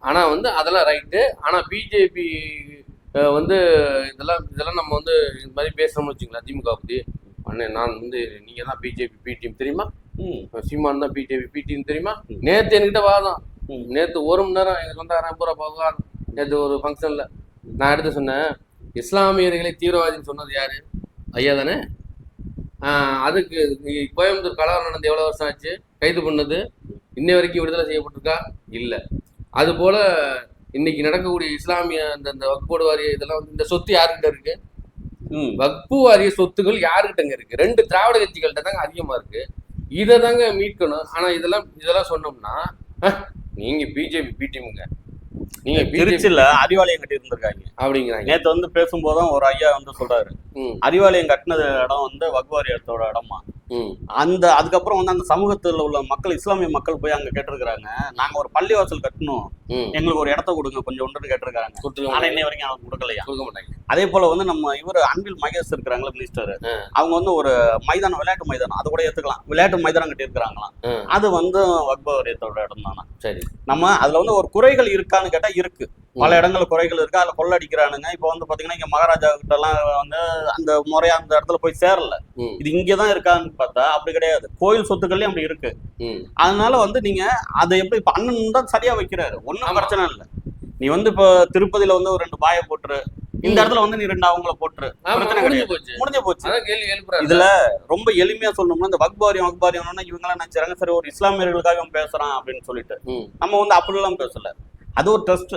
ஆனா வந்து அதெல்லாம் ரைட்டு ஆனா பிஜேபி வந்து இதெல்லாம் இதெல்லாம் நம்ம வந்து இந்த மாதிரி பேசுறோம்னு வச்சுங்களேன் திமுக பத்தி. அண்ணே நான் வந்து நீங்க தான் பிஜேபி பி டீம் தெரியுமா. சீமான் தான் பிஜேபி பி டீம் தெரியுமா. நேத்து என்கிட்ட வாதம். நேத்து ஒரு மணி நேரம் எங்க சொந்தக்காரன் பூரா விவாதம் நேத்து ஒரு ஃபங்க்ஷன்ல நான் எடுத்து சொன்னேன் இஸ்லாமியர்களை தீவிரவாதின்னு சொன்னது யாரு? ஐயா தானே? அதுக்கு கோயம்புத்தூர் கலவரம் நடந்து எவ்வளவு வருஷம் ஆச்சு? கைது பண்ணது இன்னை வரைக்கும் விடுதலை செய்யப்பட்டிருக்கா? இல்ல. அது போல இன்னைக்கு நடக்கக்கூடிய இஸ்லாமிய அந்த இந்த வக்போடு வாரிய இதெல்லாம் வந்து இந்த சொத்து யாருக்கிட்ட இருக்கு. வக்பு வாரிய சொத்துகள் யாருக்கிட்டங்க இருக்கு? ரெண்டு திராவிட கட்சிகள்கிட்ட தாங்க அதிகமா இருக்கு. இதை தாங்க மீட்கணும். ஆனா இதெல்லாம் இதெல்லாம் சொன்னோம்னா நீங்க பிஜேபி பிடிமுங்க நீங்க திருச்சியில அறிவாலயம் கட்டி இருந்திருக்காங்க அப்படிங்கிறாங்க. நேத்து வந்து பேசும்போதும் ஒரு ஐயா வந்து சொல்றாரு. அறிவாலயம் கட்டினது இடம் வந்து வக்வாரியத்தோட இடமா? ம் அந்த அதுக்கப்புறம் வந்து அந்த சமூகத்துல உள்ள மக்கள் இஸ்லாமிய மக்கள் போய் அங்க கேட்டிருக்கிறாங்க. நாங்க ஒரு பள்ளிவாசல் கட்டணும். எங்களுக்கு ஒரு இடத்த கொடுங்க கொஞ்சம் ஒன்று கேட்டிருக்காங்க ஆனா இன்னை வரைக்கும் அவங்க கொடுக்கலையா? கொடுக்க மாட்டாங்க. அதே போல வந்து நம்ம இவர் அன்பில் மகேஷ் இருக்கிறாங்களா மினிஸ்டர். அவங்க வந்து ஒரு மைதானம் விளையாட்டு மைதானம் அது கூட ஏத்துக்கலாம். விளையாட்டு மைதானம் கட்டி இருக்கிறாங்களாம். அது வந்து வக்பவரியத்தோட இடம் தானே சரி. நம்ம அதுல வந்து ஒரு குறைகள் இருக்கான்னு கேட்டா இருக்கு. பல இடங்கள்ல குறைகள் இருக்கு. அதுல கொள்ளடிக்கிறானுங்க. இப்போ வந்து பாத்தீங்கன்னா இங்க மகாராஜா கிட்ட எல்லாம் வந்து அந்த முறையா அந்த இடத்துல போய் சேரல. இது இங்கதான் இருக்கான்னு பார்த்தா அப்படி கிடையாது. கோயில் சொத்துக்கள்லயும் அப்படி இருக்கு. அதனால வந்து நீங்க அதை எப்படி இப்ப அண்ணன் தான் சரியா வைக்கிறாரு. ஒண்ணும் ஆமா. பிரச்சனை இல்லை. நீ வந்து இப்போ திருப்பதியில வந்து ஒரு ரெண்டு பாயை போட்டுரு. இந்த. இடத்துல வந்து நீ ரெண்டு அவங்கள போட்டுரு. பிரச்சனை முடிஞ்சு கிடையாது. போச்சு. முடிஞ்சு இதுல ரொம்ப எளிமையா சொல்லணும்னா இந்த வக்பாரியம் வக்பாரியம்னா இவங்க எல்லாம் நினைச்சாங்க. சரி ஒரு இஸ்லாமியர்களுக்காக பேசுறான் அப்படின்னு சொல்லிட்டு. நம்ம வந்து அப்படிலாம் பேசல. அது ஒரு ட்ரஸ்ட்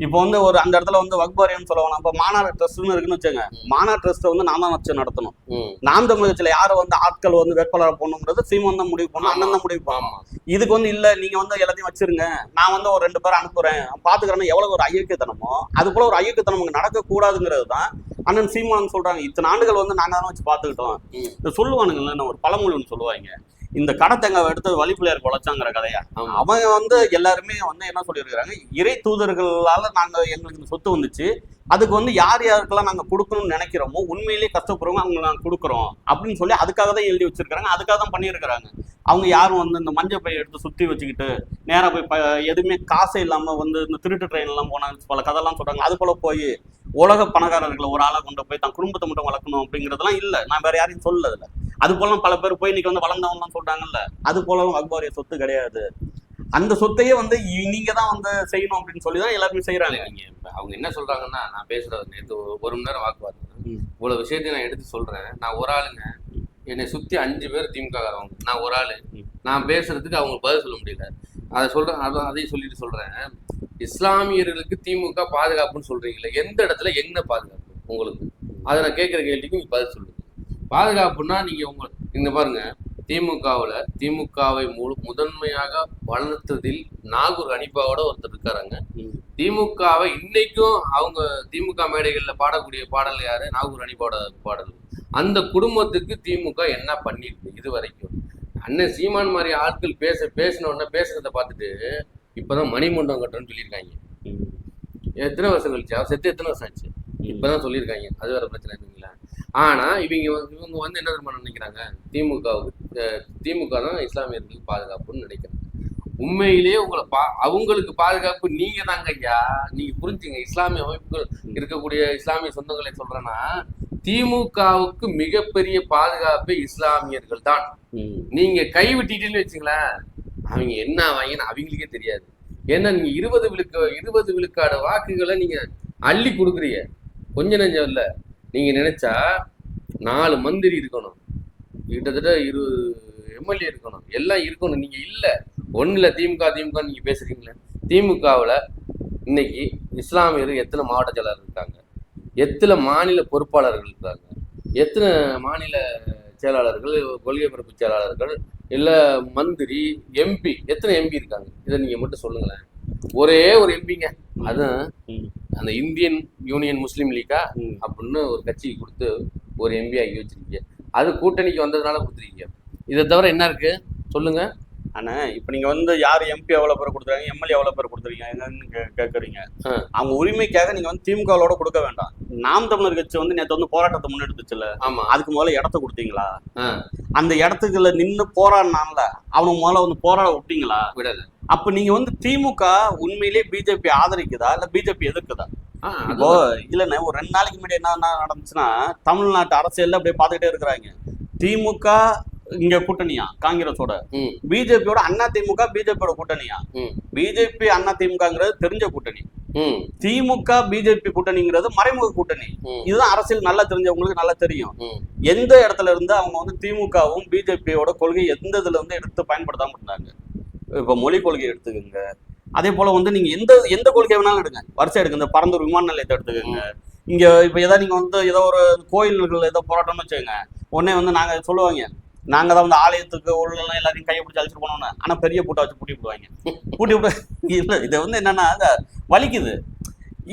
இப்போ வந்து ஒரு அந்த இடத்துல வந்து வக்பாரியம் சொல்லுவாங்க. இப்போ மாநாடு ட்ரஸ்ட்னு இருக்குன்னு வச்சுங்க. மாநாடு ட்ரஸ்ட்டை வந்து நான் தான் வச்சு நடத்தணும். நாம் தமிழகத்துல யாரை வந்து ஆட்கள் வந்து வேட்பாளராக போகணுங்கிறது சீமான் தான் முடிவு பண்ணணும். அண்ணன் தான் முடிவு பண்ணணும். இதுக்கு வந்து இல்ல நீங்க வந்து எல்லாத்தையும் வச்சிருங்க. நான் வந்து ஒரு ரெண்டு பேரை அனுப்புறேன். பாத்துக்கிறேன்னா எவ்வளவு ஒரு ஐயக்கியத்தனமோ அது போல ஒரு ஐயக்கியத்தனம் இங்க நடக்க கூடாதுங்கிறது தான் அண்ணன் சீமான் சொல்றாங்க. இத்தனை ஆண்டுகள் வந்து நாங்க தான் வச்சு பாத்துக்கிட்டோம். ம். இந்த சொல்லுவானுங்கல்ல ஒரு பழமொழி ஒன்று சொல்லுவாங்க. இந்த கடத்தங்க எடுத்து வழிப்பிள்ளையார் குலைச்சாங்கிற கதையா? அவங்க வந்து எல்லாருமே வந்து என்ன சொல்லியிருக்கிறாங்க? இறை தூதர்களால நாங்க எங்களுக்கு இந்த சொத்து வந்துச்சு. அதுக்கு வந்து யார் யாருக்கெல்லாம் நாங்கள் கொடுக்கணும்னு நினைக்கிறோமோ உண்மையிலேயே கஷ்டப்படுறவங்க அவங்க நாங்கள் கொடுக்குறோம். அப்படின்னு சொல்லி அதுக்காக தான் எழுதி வச்சிருக்காங்க அதுக்காக தான் பண்ணியிருக்கிறாங்க. அவங்க யாரும் வந்து இந்த மஞ்சள் பையை எடுத்து சுற்றி வச்சுக்கிட்டு நேராக போய் ப- எதுவுமே காசே இல்லாமல் வந்து இந்த திருட்டு ட்ரெயின் எல்லாம் போனாங்க பல கதைலாம் சொல்கிறாங்க அது போல் போய் உலக பணக்காரர்களை ஒரு ஆளாக கொண்டு போய் தன் குடும்பத்தை மட்டும் வளர்க்கணும் அப்படிங்கிறதுலாம் இல்லை. நான் வேறு யாரையும் சொல்லல அது போல பல பேர் போய் இன்னைக்கு வந்து வளர்ந்தவங்கலாம் சொல்கிறாங்கல்ல அது போலலாம் அக்பாரிய சொத்து கிடையாது. அந்த சொத்தையே வந்து நீங்க தான் வந்து செய்யணும் அப்படின்னு சொல்லி தான் எல்லாருமே செய்யறாங்க நீங்க அவங்க என்ன சொல்றாங்கன்னா நான் பேசுறது நேத்து ஒரு- மணி நேரம் வாக்குவாதம். இவ்வளவு விஷயத்தையும் நான் எடுத்து சொல்றேன். நான் ஒரு ஆளுங்க. என்னை சுத்தி அஞ்சு பேர் திமுக காரவங்க. நான் ஒரு ஆளு. நான் பேசுறதுக்கு அவங்க பதில் சொல்ல முடியல. அதை சொல்றேன் அதான் அதையும் சொல்லிட்டு சொல்றேன். இஸ்லாமியர்களுக்கு திமுக பாதுகாப்புன்னு சொல்றீங்களே எந்த இடத்துல என்ன பாதுகாப்பு உங்களுக்கு? அதை நான் கேட்கிற கேள்விக்கு நீங்க பதில் சொல்லுங்க பாதுகாப்புன்னா நீங்க உங்க இங்க பாருங்க. திமுகவுல திமுகவை முழு முதன்மையாக வளர்த்ததில் நாகூர் அனிபாவோட ஒருத்தர் இருக்காருங்க. திமுகவை இன்னைக்கும் அவங்க திமுக மேடைகள்ல பாடக்கூடிய பாடல் யாரு? நாகூர் அனிபாவோட பாடல். அந்த குடும்பத்துக்கு திமுக என்ன பண்ணிருக்கு இது வரைக்கும்? அண்ணன் சீமான் மாதிரி ஆட்கள் பேச பேசின உடனே பேசுறத பார்த்துட்டு இப்பதான் மணிமண்டபம் கட்டுறேன்னு சொல்லியிருக்காங்க. எத்தனை வருஷம் கழிச்சு? அவர் செத்து எத்தனை வருஷம் ஆச்சு? இப்பதான் சொல்லியிருக்காங்க. அது வேற பிரச்சனை இல்லைங்களா? ஆனா இவங்க வந்து இவங்க வந்து என்ன தெரியுமா நினைக்கிறாங்க? திமுகவுக்கு திமுக தான் இஸ்லாமியர்களுக்கு பாதுகாப்புன்னு நினைக்கிறாங்க. உண்மையிலேயே உங்களை பா அவங்களுக்கு பாதுகாப்பு நீங்க தாங்க ஐயா. நீங்க புரிஞ்சுங்க இஸ்லாமிய அமைப்புகள் இருக்கக்கூடிய இஸ்லாமிய சொந்தங்களை சொல்றேன்னா திமுகவுக்கு மிகப்பெரிய பாதுகாப்பு இஸ்லாமியர்கள் தான். நீங்க கை விட்டுட்டீங்கன்னு வச்சுங்களேன் அவங்க என்ன ஆவாங்கன்னு அவங்களுக்கே தெரியாது. ஏன்னா நீங்க இருபது விழுக்க இருபது விழுக்காடு வாக்குகளை நீங்க அள்ளி கொடுக்குறீங்க. கொஞ்ச நெஞ்சம் இல்ல. நீங்க நினைச்சா நாலு மந்திரி இருக்கணும். கிட்டத்தட்ட இரு எம்எல்ஏ இருக்கணும். எல்லாம் இருக்கணும். நீங்க இல்ல. ஒண்ணுல திமுக திமுக நீங்க பேசுறீங்களே. திமுகவுல இன்னைக்கு இஸ்லாமியர் எத்தனை மாவட்ட செயலாளர் இருக்காங்க? எத்தனை மாநில பொறுப்பாளர்கள் இருக்காங்க? எத்தனை மாநில செயலாளர்கள் கொள்கை பரப்பு செயலாளர்கள் இல்லை மந்திரி எம்பி எத்தனை எம்பி இருக்காங்க? இதை நீங்கள் மட்டும் சொல்லுங்களேன். ஒரே ஒரு எம்பிங்க. அதுவும் ம். அந்த இந்தியன் யூனியன் முஸ்லீம் லீக்கா. அப்படின்னு ஒரு கட்சிக்கு கொடுத்து ஒரு எம்பி ஆக்கி வச்சிருக்கீங்க. அது கூட்டணிக்கு வந்ததுனால கொடுத்துருக்கீங்க. இதை தவிர என்ன இருக்கு? சொல்லுங்க. ஆனா இப்ப நீங்க வந்து யார் எம்பி எவ்வளவு பேர் கொடுத்துருக்காங்க எம்எல்ஏ எவ்வளவு பேர் கொடுத்துருக்கீங்க என்னன்னு கே- கேக்குறீங்க. ஆ. அவங்க உரிமைக்காக நீங்க வந்து திமுகவோட கொடுக்க வேண்டாம். நாம் தமிழர் கட்சி வந்து நேத்து வந்து போராட்டத்தை முன்னெடுத்துச்சுல ஆமா. அதுக்கு முதல்ல இடத்த கொடுத்தீங்களா. அந்த இடத்துக்குள்ள நின்னு போராடினான்ல அவனுக்கு முதல்ல வந்து போராட விட்டீங்களா? விடல. அப்ப நீங்க வந்து திமுக உண்மையிலேயே பிஜேபி ஆதரிக்குதா? இல்ல பிஜேபி எதிர்க்குதா? இப்போ இல்லைண்ணே ஒரு ரெண்டு நாளைக்கு முன்னாடி என்ன நடந்துச்சுன்னா தமிழ்நாட்டு அரசியல்ல அப்படியே பார்த்துக்கிட்டே இருக்கிறாங்க. திமுக இங்க கூட்டணியா? காங்கிரஸோட. பிஜேபியோட அண்ணா திமுக பிஜேபியோட கூட்டணியா. பிஜேபி அண்ணா திமுகங்கிறது தெரிஞ்ச கூட்டணி. திமுக பிஜேபி கூட்டணிங்கிறது மறைமுக கூட்டணி. இதுதான் அரசியல் நல்லா தெரிஞ்சவங்களுக்கு நல்லா தெரியும். எந்த இடத்துல இருந்து அவங்க வந்து திமுகவும் பிஜேபியோட கொள்கை எந்த இதுல இருந்து எடுத்து பயன்படுத்தாம இருந்தாங்க? இப்போ மொழி கொள்கை எடுத்துக்கோங்க. அதே போல வந்து நீங்க எந்த எந்த கொள்கை வேணாலும் எடுங்க. வரிசை எடுங்க. இந்த பரந்தூர் விமான நிலையத்தை எடுத்துக்கோங்க. இங்க இப்ப ஏதாவது நீங்க வந்து ஏதோ ஒரு கோயில்கள் ஏதோ போராட்டம்னு வச்சுக்கோங்க. உடனே வந்து நாங்க சொல்லுவாங்க. நாங்க தான் வந்து ஆலயத்துக்கு உள்ள எல்லாரையும் கையை பிடிச்சி அழைச்சிட்டு போனோம்னு. ஆனா பெரிய பூட்டை வச்சு பூட்டி விடுவாங்க. பூட்டி விட்டு [LAUGHS] இல்ல இது வந்து என்னன்னா வலிக்குது.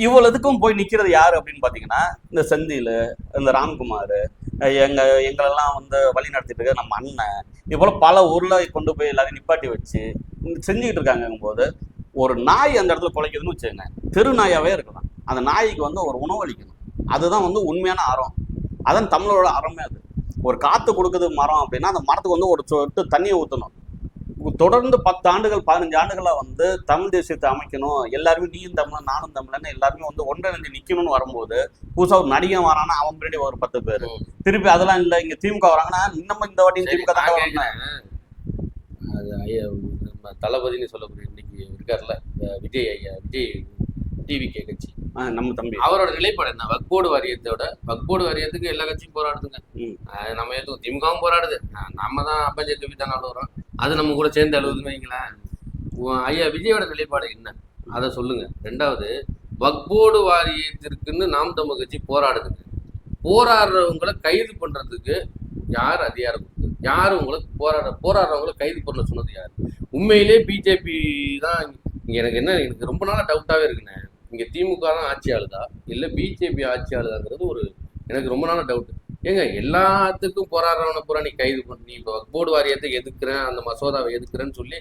இவ்வளவுக்கும் போய் நிக்கிறது யாரு அப்படின்னு பாத்தீங்கன்னா இந்த செந்தில் இந்த ராம்குமார் எங்க எங்களெல்லாம் வந்து வழி நடத்திட்டு இருக்க நம்ம அண்ணன். இது போல பல ஊர்ல கொண்டு போய் எல்லாரையும் நிப்பாட்டி வச்சு செஞ்சுக்கிட்டு இருக்காங்க போது ஒரு நாய் அந்த இடத்துல குலைக்குதுன்னு வச்சுக்கோங்க. தெரு நாயாவே இருக்கலாம். அந்த நாய்க்கு வந்து ஒரு உணவு அளிக்கணும். அதுதான் வந்து உண்மையான அறம். அதான் தமிழரோட அறமே அது. ஒரு காத்து கொடுக்குது மரம் அப்படின்னா அந்த மரத்துக்கு வந்து ஒரு சொட்டு தண்ணியை ஊற்றணும் தொடர்ந்து பத்து ஆண்டுகள் பதினஞ்சு ஆண்டுகளா வந்து தமிழ் தேசியத்தை அமைக்கணும். எல்லாருமே நீயும் தமிழன் நானும் தமிழன் எல்லாருமே வந்து ஒன்றிணைஞ்சு நிக்கணும்னு வரும்போது புதுசா ஒரு நடிகன் வரானா அவன் பின்னாடி ஒரு பத்து பேர். திருப்பி அதெல்லாம் இல்ல இங்க திமுக வராங்கன்னா இன்னமும் இந்த வாட்டி திமுக தான் வரணும். தளபதினு சொல்லக்கூடிய இன்னைக்கு இருக்கார்ல விஜய் ஐயா விஜய் டிவி கே கட்சி நம்ம தம்பி. அவரோட நிலைப்பாடு என்ன? வக்போர்டு வாரியத்தோட வக்போர்டு வாரியத்துக்கு எல்லா கட்சியும் போராடுதுங்க. நம்ம ஏற்றுக்கும் திமுகவும் போராடுது. நம்ம தான் அப்பஞ்ச தூக்கி தான் வரோம் அது நம்ம கூட சேர்ந்து அழுவுதுன்னு வைங்களேன். ஐயா விஜயோட நிலைப்பாடு என்ன? அதை சொல்லுங்க. ரெண்டாவது வக்போர்டு வாரியத்திற்குன்னு நாம் தமிழ் கட்சி போராடுதுங்க. போராடுறவங்களை கைது பண்றதுக்கு யார் அதிகாரம் யார் உங்களை போராட போராடுறவங்களை கைது பண்ண சொன்னது யார்? உண்மையிலே பிஜேபி தான் இங்கே எனக்கு என்ன எனக்கு ரொம்ப நாளா டவுட்டாகவே இருக்குண்ணே. இங்கே திமுக தான் ஆட்சி ஆளுதா பிஜேபி ஆட்சி ஆளுதாங்கிறது ஒரு எனக்கு ரொம்ப நாளாக டவுட் ஏங்க எல்லாத்துக்கும் போராடுறவனை பூரா நீ கைது பண்ணி இப்போ போர்டு வாரியத்தை எதுக்குறேன் அந்த மசோதாவை எதுக்குறேன்னு சொல்லி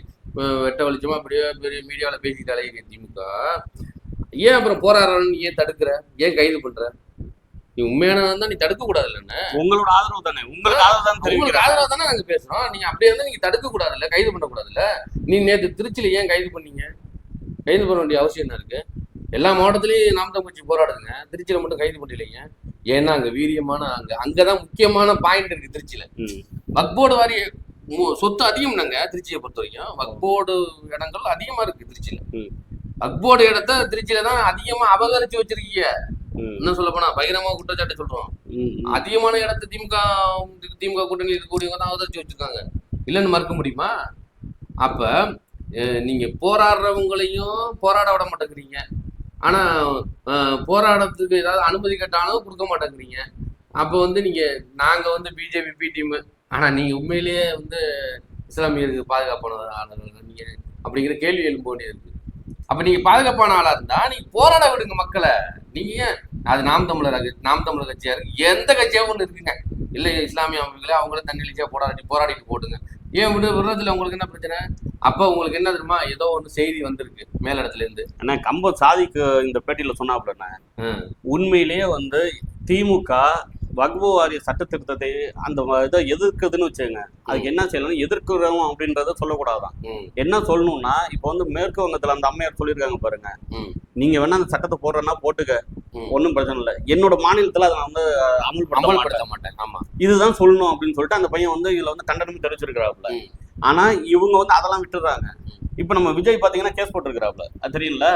வெட்ட வெளிச்சமாக அப்படியே பெரிய மீடியாவில் பேசிட்டாலே திமுக. ஏன் அப்புறம் போராடுறவன் ஏன் தடுக்கிற? ஏன் கைது பண்ணுற நீ உண்மையானதான் தான் நீ தடுக்க கூடாது இல்லைன்னு உங்களோட ஆதரவு தானே? உங்களுக்கு ஆதரவு தான் உங்களுக்கு ஆதரவா தானே நாங்க பேசுறோம். நீங்க அப்படியே இருந்தா நீங்க தடுக்க கூடாதுல்ல கைது பண்ண கூடாதுல்ல நீ நேத்து திருச்சியில ஏன் கைது பண்ணீங்க? கைது பண்ண வேண்டிய அவசியம் என்ன இருக்கு? எல்லா மாவட்டத்திலயும் நாம் தமிழ் கட்சி போராடுதுங்க. திருச்சியில மட்டும் கைது பண்ணலைங்க ஏன்னா அங்க வீரியமான அங்க அங்கதான் முக்கியமான பாயிண்ட் இருக்கு திருச்சியில. வக்போர்டு வாரிய சொத்து அதிகம்னாங்க திருச்சியை பொறுத்த வரைக்கும் வக்போர்டு இடங்கள் அதிகமா இருக்கு திருச்சியில. வக்போர்டு இடத்த திருச்சியில தான் அதிகமா அபகரிச்சு வச்சிருக்கீங்க. ம், என்ன சொல்ல போனா பகிரமா குற்றச்சாட்டு சொல்றோம். அதிகமான இடத்த திமுக திமுக கூட்டணி இருக்கக்கூடியவங்க தான் அவதரிச்சு வச்சிருக்காங்க. இல்லைன்னு மறுக்க முடியுமா? அப்ப நீங்க போராடுறவங்களையும் போராட விட மாட்டேங்கிறீங்க. ஆனா அஹ், போராட்டத்துக்கு ஏதாவது அனுமதி கேட்டாலும் கொடுக்க மாட்டேங்கிறீங்க. அப்போ வந்து நீங்க நாங்க வந்து பிஜேபி பி டீம் ஆனா நீங்க உண்மையிலேயே வந்து இஸ்லாமியருக்கு பாதுகாப்பான ஆளுநர் நீங்க அப்படிங்கிற கேள்வி எழும்ப வேண்டியது இருக்கு அப்ப நீங்க பாதுகாப்பான ஆளா இருந்தா நீங்க போராட விடுங்க மக்களை. நீங்க ஏன்? அது நாம் தமிழர் நாம் தமிழர் கட்சியா இருக்கு எந்த கட்சியாவும் ஒன்று இருக்குங்க. இல்ல இஸ்லாமிய அமைப்புகளே அவங்களே தன்னெழுச்சியா போராடி போராடிட்டு போட்டுங்க. ஏன் விடு விடுறதுல உங்களுக்கு என்ன பிரச்சனை? அப்ப உங்களுக்கு என்ன தெரியுமா? ஏதோ ஒன்று செய்தி வந்திருக்கு மேலிடத்துல இருந்து. ஏன்னா கம்ப சாதிக்கு இந்த பேட்டியில சொன்னாப்புலண்ணே உண்மையிலேயே வந்து திமுக வக்பு வாரிய சட்ட திருத்தத்தை அந்த இதை எதிர்க்குதுன்னு வச்சுங்க அதுக்கு என்ன செய்யணும்? எதிர்க்கிறோம் அப்படின்றத சொல்லக்கூடாதான். என்ன சொல்லணும்னா இப்போ வந்து மேற்கு வங்கத்துல அந்த அம்மையார் சொல்லியிருக்காங்க பாருங்க. நீங்க வேணா அந்த சட்டத்தை போடுறேன்னா போட்டுக்க. ஒன்றும் பிரச்சனை இல்லை. என்னோட மாநிலத்துல அதை நான் வந்து அமல்படுத்த மாட்டேன். ஆமா. இதுதான் சொல்லணும் அப்படின்னு சொல்லிட்டு அந்த பையன் வந்து இதுல வந்து கண்டனம் தெரிவிச்சிருக்கிறாப்புல. ஆனா இவங்க வந்து அதெல்லாம் விட்டுறாங்க. இப்ப நம்ம விஜய் பாத்தீங்கன்னா கேஸ் போட்டிருக்கிறாப்புல. அது தெரியல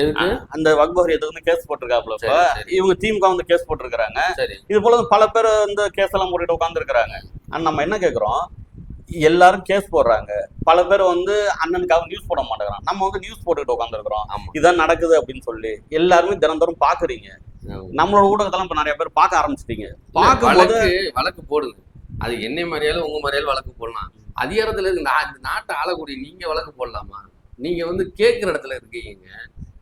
எதுக்கு? அந்த வக்பஹரியத்துக்கு வந்து கேஸ் இப்ப. சரி, இவங்க திமுக வந்து கேஸ் போட்டிருக்கிறாங்க. சரி. இது போல பல பேர் வந்து கேஸ் எல்லாம் போட்டுட்டு உட்காந்துருக்கிறாங்க ஆனா நம்ம என்ன கேக்குறோம்? எல்லாரும் கேஸ் போடுறாங்க. பல பேர் வந்து அண்ணனுக்காக நியூஸ் போட மாட்டேங்கிறான் நம்ம வந்து நியூஸ் போட்டுக்கிட்டு உட்காந்துருக்கிறோம் இதான் நடக்குது அப்படின்னு சொல்லி எல்லாருமே தினந்தோறும் பாக்குறீங்க. நம்மளோட ஊடகத்தெல்லாம் இப்ப நிறைய பேர் பார்க்க ஆரம்பிச்சிட்டீங்க. பார்க்கும்போது வழக்கு போடுங்க அது என்னை மாதிரியாலும் உங்க மாதிரியாலும் வழக்கு போடலாம். அதிகாரத்துல இருக்கு நான் இந்த நாட்டை ஆளக்கூடிய நீங்க வழக்கு போடலாமா? நீங்க வந்து கேட்கிற இடத்துல இருக்கீங்க.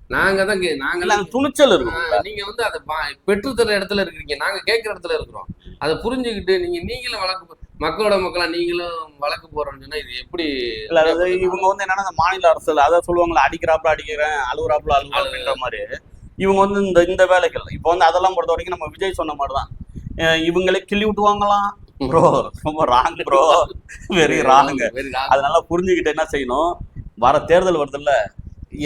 நாங்க தான் கே- நாங்க இல்ல, அந்த துணிச்சல் இருக்கும். ஆஹ், நீங்க வந்து அதை பா- பெற்றுத்தர இடத்துல இருக்கீங்க. நாங்க கேட்கிற இடத்துல இருக்கிறோம். அதை புரிஞ்சுக்கிட்டு நீங்க நீங்களும் வழக்கு மக்களோட மக்களா நீங்களும் வழக்கு போறோம்னு இது எப்படி இல்ல அதாவது இவங்க வந்து என்னன்னா மாநில அரசுல அதான் சொல்லுவாங்களா அடிக்கிறாப்புல அடிக்கிறேன் அழுகுறாப்புல அழுகுறேன் அப்படின்ற மாதிரி. இவங்க வந்து இந்த இந்த வேலைகள் இப்போ வந்து அதெல்லாம் பொறுத்த வரைக்கும் நம்ம விஜய் சொன்ன மாதிரி தான் இவங்களே கிள்ளி விட்டுவாங்களாம். ப்ரோ ரொம்ப wrong bro very wrong Very wrong. அதனால புரிஞ்சுக்கிட்டு என்ன செய்யணும்? வர தேர்தல் வருதுல்ல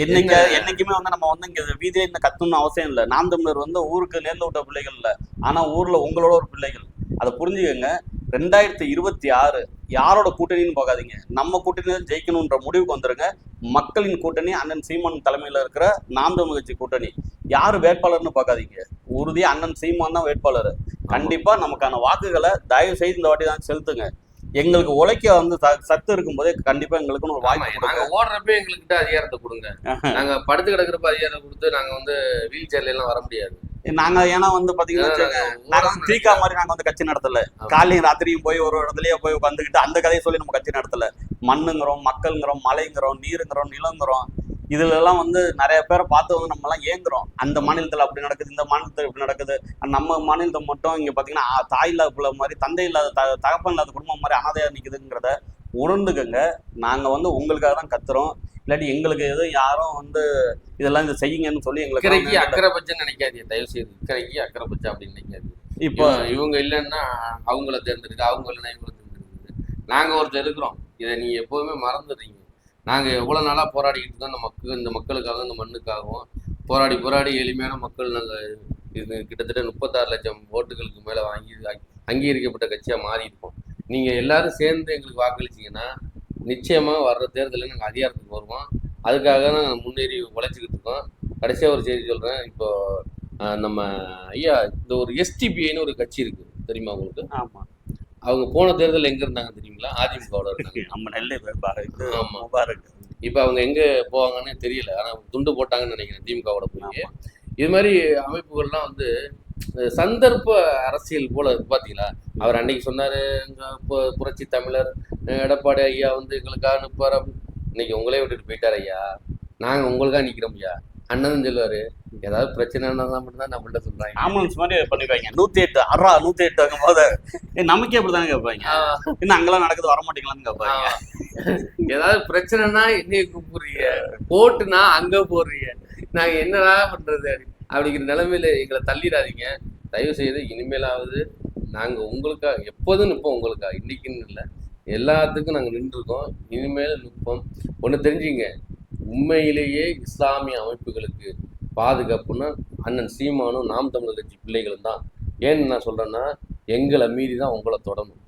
என்னைக்கு என்ன? என்னைக்குமே வந்து நம்ம வந்து இங்க வீதியில இந்த கத்தணும்னு அவசியம் இல்லை. நாம் தமிழர் வந்து ஊருக்கு நேர்ந்து விட்ட பிள்ளைகள் இல்ல. ஆனா ஊர்ல உங்களோட ஒரு பிள்ளைகள். அதை புரிஞ்சுக்கங்க. ரெண்டாயிரத்தி இருபத்தி ஆறு யாரோட கூட்டணின்னு பார்க்காதீங்க. நம்ம கூட்டணி தான் ஜெயிக்கணுன்ற முடிவுக்கு வந்துருங்க. மக்களின் கூட்டணி அண்ணன் சீமான் தலைமையில இருக்கிற நாம் தமிழ் கட்சி கூட்டணி. யாரு வேட்பாளர்னு பார்க்காதீங்க. உறுதியா அண்ணன் சீமான் தான் வேட்பாளர். கண்டிப்பா நமக்கான வாக்குகளை தயவு செய்து இந்த வாட்டி தான் செலுத்துங்க. எங்களுக்கு உழைக்க வந்து சத்து இருக்கும்போதே கண்டிப்பா எங்களுக்குன்னு ஒரு வாய்ப்பு நாங்க ஓடுறப்ப எங்ககிட்ட அதிகாரத்தை கொடுங்க. நாங்க படுத்து கிடக்குறப்ப அதிகாரம் கொடுத்து நாங்க வந்து வீல் சேர்ல எல்லாம் வர முடியாது. நாங்க ஏன்னா வந்து பாத்தீங்கன்னா நாங்க வந்து தீகா மாதிரி நாங்க வந்து கட்சி நடத்தல. காலையும் ராத்திரியும் போய் ஒரு இடத்துலயே போய் உட்காந்துக்கிட்டு அந்த கதையை சொல்லி நம்ம கட்சி நடத்தல. மண்ணுங்கிறோம் மக்கள்ங்கிறோம் மலைங்கிறோம் நீருங்கிறோம் நிலங்கிறோம். இதுல எல்லாம் வந்து நிறைய பேரை பார்த்து வந்து நம்ம எல்லாம் ஏங்குறோம். அந்த மாநிலத்துல அப்படி நடக்குது இந்த மாநிலத்துல இப்படி நடக்குது. நம்ம மாநிலத்தை மட்டும் இங்க பாத்தீங்கன்னா தாய் இல்லாத பிள்ளை மாதிரி தந்தை இல்லாத த- தகப்பன் இல்லாத குடும்பம் மாதிரி அனாதையா நிக்குதுங்கிறத உணர்ந்துக்கங்க. நாங்க வந்து உங்களுக்காக தான் கத்துறோம். இல்லாட்டி எங்களுக்கு எதுவும் யாரும் வந்து இதெல்லாம் இதை செய்யுங்கன்னு சொல்லி இக்கரைக்கு எங்களுக்கு அக்கறை பச்சை நினைக்காதீங்க. தயவு செய்து இக்கரைக்கு அக்கறை பச்சை அப்படின்னு நினைக்காது இப்போ இவங்க இல்லைன்னா அவங்கள தேர்ந்தெடுக்க அவங்க இல்லைன்னா இவங்கள தேர்ந்தெடுக்குது நாங்க ஒருத்தர் இருக்கிறோம். இதை நீங்க எப்போதுமே மறந்துடுறீங்க. நாங்க எவ்வளவு நாளா போராடிக்கிட்டு இருக்கோம். இந்த மக்கள் இந்த மக்களுக்காகவும் இந்த மண்ணுக்காகவும். போராடி போராடி எளிமையான மக்கள் நாங்க இது கிட்டத்தட்ட முப்பத்தாறு லட்சம் ஓட்டுகளுக்கு மேல வாங்கி அங்- அங்கீகரிக்கப்பட்ட கட்சியா மாறி இருக்கோம் நீங்க எல்லாரும் சேர்ந்து எங்களுக்கு வாக்களிச்சீங்கன்னா நிச்சயமா வர்ற தேர்தலில் நாங்கள் அதிகாரத்துக்கு வருவோம். அதுக்காக தான் நாங்க முன்னேறி உழைச்சிக்கிட்டு இருக்கோம். கடைசியா ஒரு செய்தி சொல்றேன். இப்போ ஆஹ், நம்ம ஐயா இந்த ஒரு எஸ்டிபிஐன்னு ஒரு கட்சி இருக்கு. தெரியுமா உங்களுக்கு? ஆமா. அவங்க போன தேர்தல் எங்க இருந்தாங்க தெரியுங்களா? அதிமுகவோட இருந்தாங்க. [LAUGHS] நம்ம நெல்லை பாரு இது ஆமா. முபாரக். இப்போ அவங்க எங்க போவாங்கன்னு தெரியல. ஆனா துண்டு போட்டாங்கன்னு நினைக்கிறேன் திமுகவோட போய். இது மாதிரி அமைப்புகள்லாம் வந்து சந்தர்ப்ப அரசியல் போல இருக்கு பாத்தீங்களா? அவர் அன்னைக்கு சொன்னாரு புரட்சி தமிழர் எடப்பாடி ஐயா வந்து எங்களுக்காக நிற்பார் இன்னைக்கு உங்களே விட்டுட்டு போயிட்டார் ஐயா. நாங்க உங்களுக்காக நிக்கிறோம் ஐயா அண்ணன் சொல்லுவாரு ஏதாவது பிரச்சனைனா தான் மட்டும்தான் நம்மள்ட்ட சொல்றாங்க. ஆம்புலன்ஸ் மாதிரி பண்ணிருக்காங்க நூத்தி எட்டு அரா நூத்தி எட்டு ஆகும் போது நமக்கே அப்படிதானே கேட்பாங்க. ஆஹ், என்ன அங்கெல்லாம் நடக்குது வர மாட்டீங்களான்னு கேட்பாங்க. ஏதாவது பிரச்சனைனா என்னைய கூப்பிடுறீங்க. போட்டுனா அங்க போடுறீங்க. நாங்க என்னடா பண்றது அப்படிங்கிற நிலைமையில எங்களை தள்ளிடாதீங்க. தயவு செய்து இனிமேலாவது நாங்கள் உங்களுக்காக எப்போதும் நிற்போம் உங்களுக்காக இன்னைக்குன்னு இல்லை. எல்லாத்துக்கும் நாங்கள் நின்றுருக்கோம். இனிமேல் நிற்போம் ஒன்று தெரிஞ்சுங்க. உண்மையிலேயே இஸ்லாமிய அமைப்புகளுக்கு பாதுகாப்புன்னா அண்ணன் சீமானும் நாம் தமிழர் கட்சி பிள்ளைகளும் தான். ஏன்னு நான் சொல்கிறேன்னா எங்களை மீறி தான் உங்களை தொடணும்.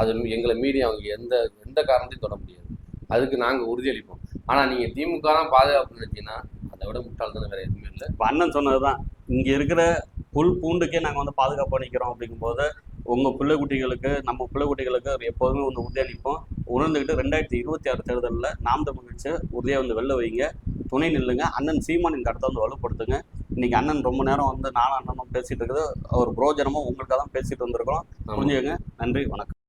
அது எங்களை மீறி அவங்க எந்த எந்த காரணத்தையும் தொட முடியாது. அதுக்கு நாங்கள் உறுதியளிப்போம். ஆனால் நீங்கள் திமுக தான் பாதுகாப்பு நினைச்சீங்கன்னா அதை விட முட்டாள்தானே வேற எதுவுமே இல்லை. இப்ப அண்ணன் சொன்னதுதான். இங்க இருக்கிற புல் பூண்டுக்கே நாங்க வந்து பாதுகாப்பு நிக்கிறோம் அப்படிங்கும்போது உங்க பிள்ளை குட்டிகளுக்கு நம்ம பிள்ளை குட்டிகளுக்கு எப்போதுமே வந்து உறுதி அளிப்போம் உணர்ந்துக்கிட்டு ரெண்டாயிரத்தி இருபத்தி ஆறு தேர்தலில் நாம் தமிழ் கட்சி உறுதியா வந்து வெளில வைங்க. துணை நில்லுங்க. அண்ணன் சீமான் இந்த இடத்த வந்து வலுப்படுத்துங்க. இன்னைக்கு அண்ணன் ரொம்ப நேரம் வந்து நானும் அண்ணனும் பேசிட்டு இருக்குது. ஒரு புரோஜனமும் உங்களுக்காக தான் பேசிட்டு வந்திருக்கோம். புரிஞ்சுக்கங்க. நன்றி. வணக்கம்.